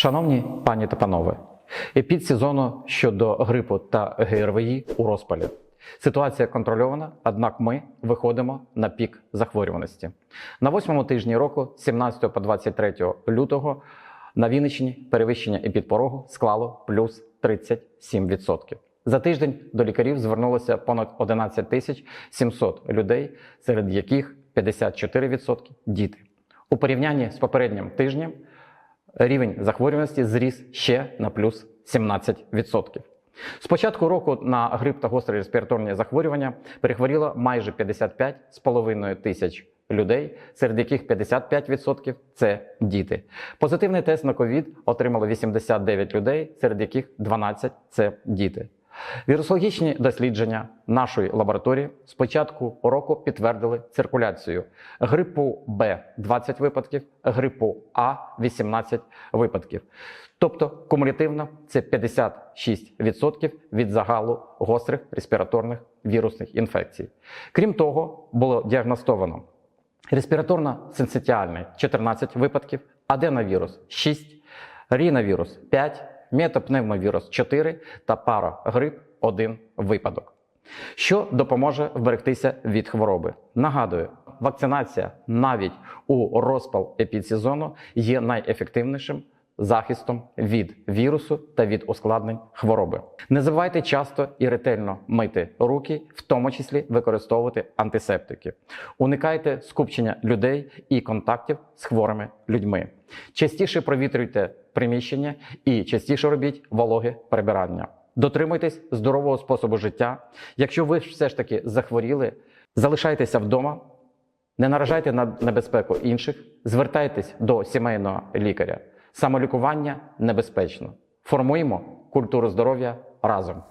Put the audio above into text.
Шановні пані та панове, епідсезону щодо грипу та ГРВІ у розпалі. Ситуація контрольована, однак ми виходимо на пік захворюваності. На восьмому тижні року, з 17 по 23 лютого, на Вінниччині перевищення епідпорогу склало плюс 37%. За тиждень до лікарів звернулося понад 11 тисяч 700 людей, серед яких 54% – діти. У порівнянні з попереднім тижнем рівень захворюваності зріс ще на плюс 17%. З початку року на грип та гострі респіраторні захворювання перехворіло майже 55,5 тисяч людей, серед яких 55% – це діти. Позитивний тест на ковід отримало 89 людей, серед яких 12 – це діти. Вірусологічні дослідження нашої лабораторії з початку року підтвердили циркуляцію грипу Б 20 випадків, грипу А 18 випадків. Тобто кумулятивно це 56% від загалу гострих респіраторних вірусних інфекцій. Крім того, було діагностовано респіраторно-синцитіальний 14 випадків, аденовірус 6, ріновірус 5, метапневмовірус 4 та парагрип 1 випадок. Що допоможе вберегтися від хвороби? Нагадую, вакцинація навіть у розпал епідсезону є найефективнішим захистом від вірусу та від ускладнень хвороби. Не забувайте часто і ретельно мити руки, в тому числі використовувати антисептики. Уникайте скупчення людей і контактів з хворими людьми. Частіше провітрюйте приміщення і частіше робіть вологе прибирання. Дотримуйтесь здорового способу життя. Якщо ви все ж таки захворіли, залишайтеся вдома, не наражайте на небезпеку інших, звертайтесь до сімейного лікаря. Самолікування небезпечно. Формуємо культуру здоров'я разом.